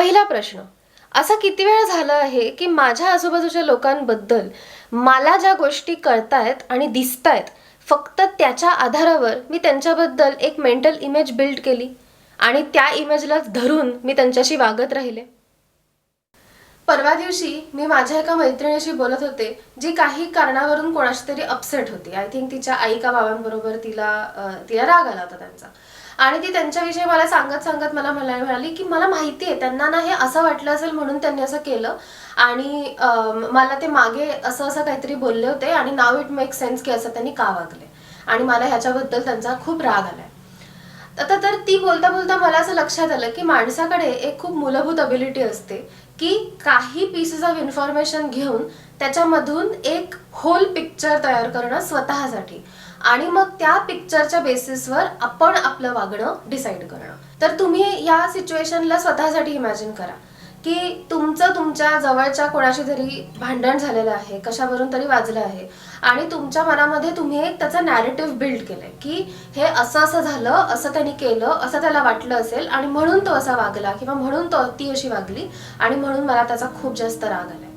पहिला प्रश्न असा किती वेळा झालं आहे की माझ्या आजूबाजूच्या लोकांबद्दल मला ज्या गोष्टी कळतायत आणि दिसतायत फक्त त्याच्या आधारावर मी त्यांच्याबद्दल एक मेंटल इमेज बिल्ड केली आणि त्या इमेजला धरून मी त्यांच्याशी वागत राहिले. परवा दिवशी मी माझ्या एका मैत्रिणीशी बोलत होते जी काही कारणावरून कोणाशी तरी अपसेट होती. आय थिंक तिच्या आई का बाबांबरोबर तिला तिला राग आला होता त्यांचा. आणि ती त्यांच्याविषयी मला सांगत सांगत मला मला म्हणाली की मला माहिती आहे त्यांना ना हे असं वाटलं असेल म्हणून त्यांनी असं केलं. आणि मला ते मागे असं असं काहीतरी बोलले होते आणि नाव इट मेक सेन्स की असं त्यांनी का वागले. आणि मला ह्याच्याबद्दल त्यांचा खूप राग आलाय. आता तर ती बोलता बोलता मला असं लक्षात आलं की माणसाकडे एक खूप मूलभूत अबिलिटी असते की काही पीसेस ऑफ इन्फॉर्मेशन घेऊन त्याच्यामधून एक होल पिक्चर तयार करणं स्वतःसाठी. आणि मग त्या पिक्चरच्या बेसिसवर आपण आपलं वागणं डिसाईड करणं. तर तुम्ही या सिच्युएशनला स्वतःसाठी इमॅजिन करा. की तुमचं तुमच्या जवळच्या कोणाशी तरी भांडण झालेलं आहे कशावरून तरी वाजलं आहे आणि तुमच्या मनामध्ये तुम्ही एक त्याचं नॅरेटिव्ह बिल्ड केलंय की हे असं असं झालं असं त्यांनी केलं असं त्याला वाटलं असेल आणि म्हणून तो असा वागला किंवा म्हणून तो ती अशी वागली आणि म्हणून मला त्याचा खूप जास्त राग आलाय.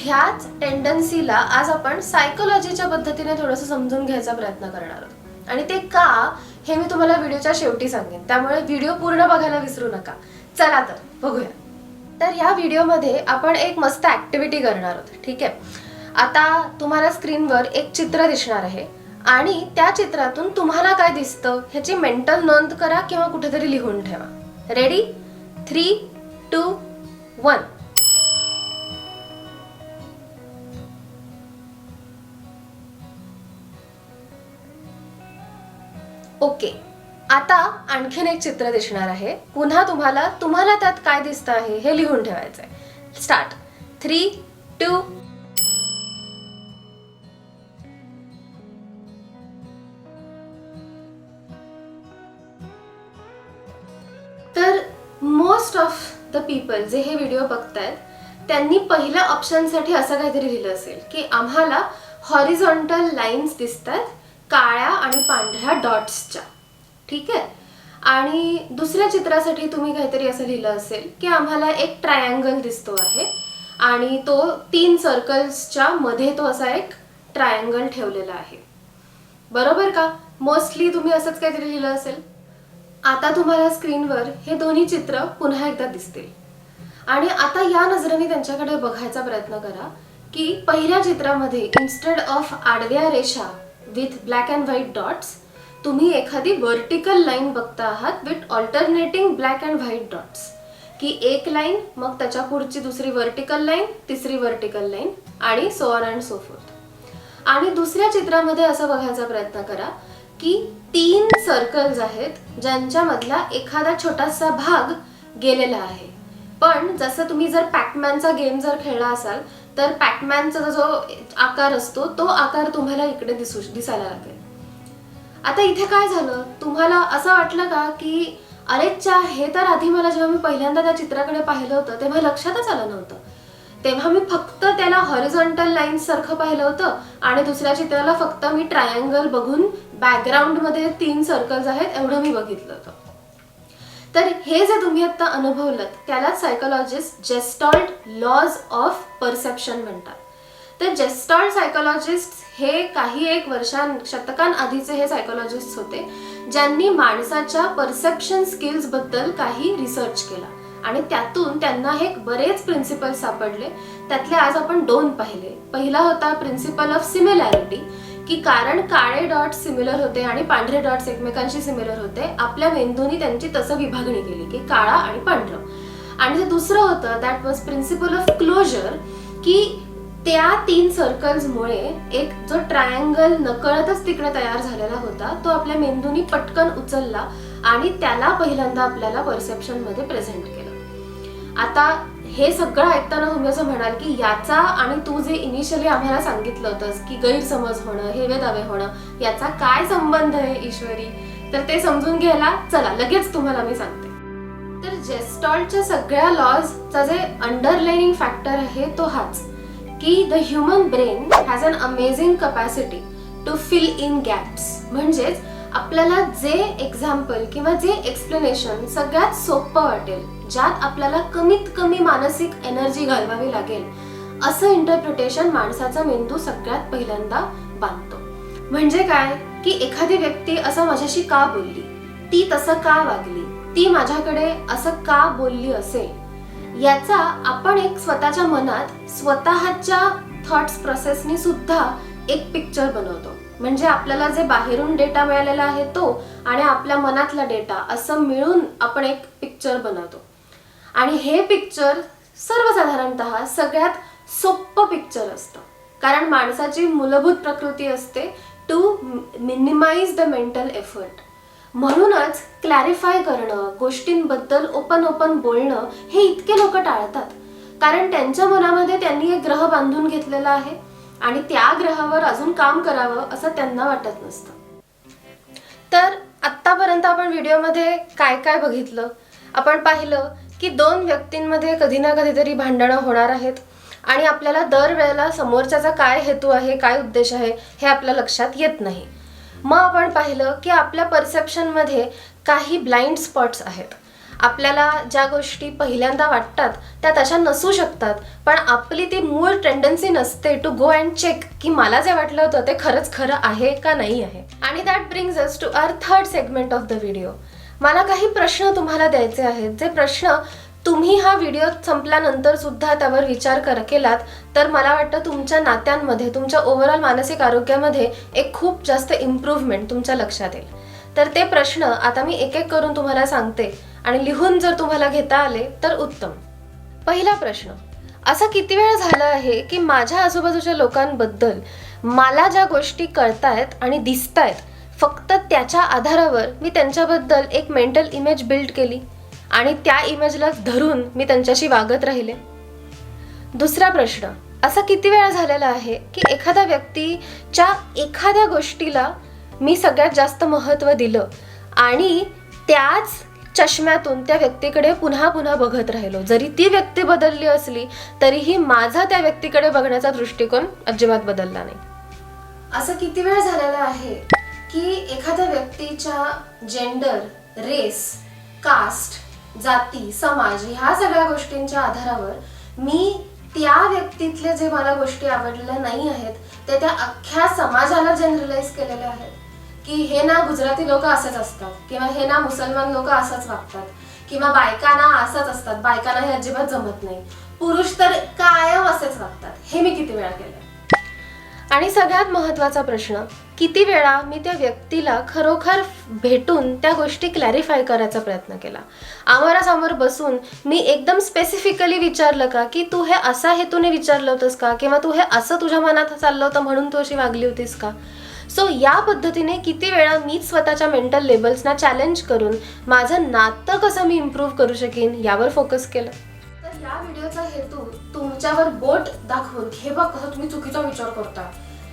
ह्याच टेंडन्सीला आज आपण सायकोलॉजीच्या पद्धतीने थोडंसं समजून घ्यायचा प्रयत्न करणार आहोत. आणि ते का हे मी तुम्हाला व्हिडिओच्या शेवटी सांगेन. त्यामुळे व्हिडिओ पूर्ण बघायला विसरू नका. चला तर बघूया. तर या व्हिडिओमध्ये आपण एक मस्त ॲक्टिव्हिटी करणार आहोत. ठीक आहे? आता तुम्हाला स्क्रीनवर एक चित्र दिसणार आहे. आणि त्या चित्रातून तुम्हाला काय दिसतं ह्याची मेंटल नोंद करा किंवा कुठेतरी लिहून ठेवा. Ready three two one okay. आता आणखीन एक चित्र दिसणार आहे. पुन्हा तुम्हाला तुम्हाला त्यात काय दिसतं आहे हे लिहून ठेवायचं आहे स्टार्ट थ्री टू तर मोस्ट ऑफ द पीपल जे हे व्हिडिओ बघतायत त्यांनी पहिल्या ऑप्शनसाठी असं काहीतरी लिहिलं असेल की आम्हाला हॉरिझॉन्टल लाईन्स दिसतात काळ्या आणि पांढऱ्या डॉट्सच्या. ठीक आहे? आणि दुसऱ्या चित्रासाठी तुम्ही काहीतरी असं लिहिलं असेल की आम्हाला एक ट्रायंगल दिसतो आहे आणि तो तीन सर्कल्सच्या मध्ये तो असा एक ट्रायंगल ठेवलेला आहे. बरोबर का? मोस्टली तुम्ही असंच काहीतरी लिहिलं असेल. आता तुम्हाला स्क्रीनवर हे दोन्ही चित्र पुन्हा एकदा दिसतील. आणि आता या नजरेने त्यांच्याकडे बघायचा प्रयत्न करा की पहिल्या चित्रामध्ये इन्स्टेड ऑफ आडव्या रेषा with black and white dots तुम्ही एखादी वर्टिकल लाईन बघता आहात with alternating black and white dots की एक लाईन मग त्याच्या पुढची दुसरी वर्टिकल लाईन तिसरी वर्टिकल लाईन आणि so on and so forth आणि दुसऱ्या चित्रामध्ये असं बघायचा प्रयत्न करा की तीन सर्कल्स आहेत ज्यांच्यामधला एखादा छोटासा भाग गेलेला आहे. पण जसं तुम्ही जर पॅकमॅनचा गेम जर खेळला असाल तर पॅटमॅनचा जो आकार असतो तो आकार तुम्हाला इकडे दिसू दिसायला लागेल. आता इथे काय झालं? तुम्हाला असं वाटलं का की अरेच्या हे तर आधी मला जेव्हा मी पहिल्यांदा त्या चित्राकडे पाहिलं होतं तेव्हा लक्षातच आलं नव्हतं. तेव्हा मी फक्त त्याला हॉरिझॉन्टल लाईन सारखं पाहिलं होतं आणि दुसऱ्या चित्राला फक्त मी ट्रायंगल बघून बॅकग्राऊंडमध्ये तीन सर्कल्स आहेत एवढं मी बघितलं होतं. तर हे जे तुम्ही आता अनुभवलं त्याला psychologist gestalt laws of perception म्हणतात. तर जेस्टॉल्ट सायकोलॉजिस्ट हे काही एक वर्षां शतकांआधीचे हे सायकोलॉजिस्ट होते ज्यांनी माणसाच्या परसेप्शन स्किल्सबद्दल काही रिसर्च केला. आणि त्यातून त्यांना हे बरेच प्रिन्सिपल सापडले. त्यातले आज आपण दोन पाहिले. पहिला होता प्रिन्सिपल ऑफ सिमिलॅरिटी की कारण काळे डॉट सिमिलर होते आणि पांढरे डॉट्स एकमेकांशी सिमिलर होते आपल्या मेंदूनी त्यांची तसं विभागणी केली की काळा आणि पांढरं. आणि जे दुसरं होतं that was principle of closure की त्या तीन सर्कल्समुळे एक जो ट्रायंगल नकळतच तिकडे तयार झालेला होता तो आपल्या मेंदूनी पटकन उचलला आणि त्याला पहिल्यांदा आपल्याला परसेप्शनमध्ये प्रेझेंट केलं. आता हे सगळं ऐकताना तुम्ही असं म्हणाल की याचा आणि तू जे इनिशियली आम्हाला सांगितलं होतंस की गैरसमज होणं हेवे दावे होणं याचा काय संबंध आहे ईश्वरी? तर ते समजून घ्यायला चला लगेच तुम्हाला मी सांगते. तर जेस्टॉलच्या सगळ्या लॉजचा जे अंडरलाइनिंग फॅक्टर आहे तो हाच की the human brain has an amazing capacity to fill in gaps म्हणजेच आपल्याला जे एक्झाम्पल किंवा जे एक्सप्लेनेशन सगळ्यात सोपं वाटेल ज्यात आपल्याला कमीत कमी मानसिक एनर्जी घालवावी लागेल असं इंटरप्रिटेशन माणसाचा मेंदू सगळ्यात पहिल्यांदा बांधतो. म्हणजे काय? की एखादी व्यक्ती असं माझ्याशी का बोलली? ती तसं का वागली? ती माझ्याकडे असं का बोलली असेल? याचा आपण एक स्वतःच्या मनात स्वतःच्या थॉट्स प्रोसेसनी सुद्धा एक पिक्चर बनवतो. म्हणजे आपल्याला जे बाहेरून डेटा मिळालेला आहे तो आणि आपल्या मनातला डेटा असं मिळून आपण एक पिक्चर बनवतो. आणि हे पिक्चर सर्वसाधारणतः सगळ्यात सोपं पिक्चर असतं. कारण माणसाची मूलभूत प्रकृती असते to minimise the mental effort म्हणूनच क्लॅरिफाय करणं गोष्टींबद्दल ओपन ओपन बोलणं हे इतके लोक टाळतात. कारण त्यांच्या मनामध्ये त्यांनी एक ग्रह बांधून घेतलेला आहे. आणि त्या ग्रहावर अजून काम करावं असं त्यांना वाटत नसतं. तर आत्तापर्यंत आपण व्हिडिओमध्ये काय काय बघितलं? आपण पाहिलं की दोन व्यक्तींमध्ये कधी ना कधीतरी भांडणं होणार आहेत आणि आपल्याला दरवेळेला समोरच्याचा काय हेतू आहे काय उद्देश आहे हे आपल्या लक्षात येत नाही. मग आपण पाहिलं की आपल्या परसेप्शनमध्ये काही ब्लाइंड स्पॉट्स आहेत. आपल्याला ज्या गोष्टी पहिल्यांदा वाटतात त्या तशा नसू शकतात. पण आपली ती मूळ टेंडन्सी नसते टू गो अँड चेक की मला जे वाटलं होतं ते खरंच खरं आहे का नाही आहे. आणि that brings us to our third segment of the video मला काही प्रश्न तुम्हाला द्यायचे आहेत. जे प्रश्न तुम्ही हा व्हिडिओ संपल्यानंतर सुद्धा त्यावर विचार कर केलात तर मला वाटतं तुमच्या नात्यांमध्ये तुमच्या ओव्हरऑल मानसिक आरोग्यामध्ये एक खूप जास्त इम्प्रूव्हमेंट तुमच्या लक्षात येईल. तर ते प्रश्न आता मी एक एक करून तुम्हाला सांगते. आणि लिहून जर तुम्हाला घेता आले तर उत्तम. पहिला प्रश्न. असा किती वेळा झाला आहे की माझ्या आजूबाजूच्या लोकांबद्दल मला ज्या गोष्टी कळतायत आणि दिसतायत फक्त त्याच्या आधारावर मी त्यांच्याबद्दल एक मेंटल इमेज बिल्ड केली आणि त्या इमेजला धरून मी त्यांच्याशी वागत राहिले. दुसरा प्रश्न. असा किती वेळा झालेला आहे की एखाद्या व्यक्तीच्या एखाद्या गोष्टीला मी सगळ्यात जास्त महत्त्व दिलं. आणि त्याच चष्म्यातून त्या व्यक्तीकडे पुन्हा पुन्हा बघत राहिलो. जरी ती व्यक्ती बदलली असली तरीही माझा त्या व्यक्तीकडे बघण्याचा दृष्टिकोन अजिबात बदलला नाही. असं किती वेळ झालेलं आहे की एखाद्या व्यक्तीच्या जेंडर रेस कास्ट जाती समाज ह्या सगळ्या गोष्टींच्या आधारावर मी त्या व्यक्तीतले जे मला गोष्टी आवडलेल्या नाही आहेत ते त्या अख्ख्या समाजाला जनरलाइज केलेल्या आहेत. की हे ना गुजराती लोक असंच असतात किंवा हे ना मुसलमान लोक असंच वागतात किंवा बायकांना असंच असतात बायकांना हे अजिबात जमत नाही. पुरुष तर कायम असेच वागतात. हे मी किती वेळा केलं आणि सगळ्यात महत्त्वाचा प्रश्न किती वेळा मी त्या व्यक्तीला खरोखर भेटून त्या गोष्टी क्लॅरिफाय करायचा प्रयत्न केला? आमोरासमोर बसून मी एकदम स्पेसिफिकली विचारलं का की तू हे असा हेतूने विचारलं होतंस का किंवा तू हे असं तुझ्या मनात चाललं होतं म्हणून तू अशी वागली होतीस का? सो या पद्धतीने किती वेळा मीच स्वतःच्या मेंटल लेबल्सना चॅलेंज करून माझं नातं कसं मी इम्प्रूव्ह करू शकेन यावर फोकस केलं. तर या व्हिडिओचा हेतू तुमच्यावर बोट दाखवून हे बघ कसं तुम्ही चुकीचा विचार करता.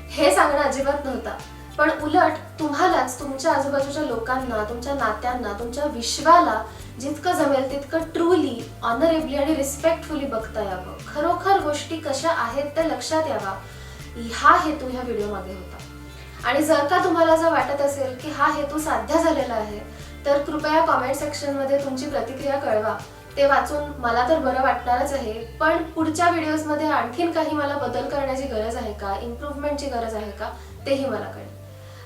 हे सांगणं अजिबात नव्हता. पण उलट तुम्हालाच तुमच्या आजूबाजूच्या लोकांना तुमच्या नात्यांना तुमच्या विश्वाला जितकं जमेल तितकं ट्रूली ऑनरेबली आणि रिस्पेक्टफुली बघता यावं. खरोखर गोष्टी कशा आहेत त्या लक्षात यावा. हा हेतू ह्या व्हिडिओमध्ये होता. आणि जर का तुम्हाला जर वाटत असेल की हा हेतू साध्य झालेला आहे तर कृपया कॉमेंट सेक्शनमध्ये तुमची प्रतिक्रिया कळवा. ते वाचून मला तर बरं वाटणारच आहे पण पुढच्या व्हिडिओजमध्ये आणखीन काही मला बदल करण्याची गरज आहे का? इम्प्रूव्हमेंटची गरज आहे का? तेही मला कळेल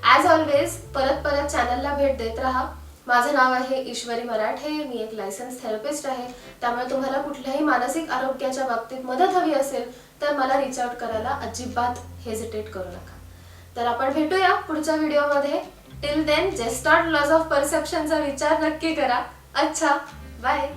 ॲज ऑलवेज परत परत चॅनलला भेट देत राहा. माझं नाव आहे ईश्वरी मराठे मी एक लायसन्स थेरपिस्ट आहे. त्यामुळे तुम्हाला कुठल्याही मानसिक आरोग्याच्या बाबतीत मदत हवी असेल तर मला रिच आउट करायला अजिबात हेजिटेट करू नका. तर आपण भेटूया पुढच्या व्हिडिओमध्ये. Till then gestalt laws of परसेप्शनचा विचार नक्की करा. अच्छा बाय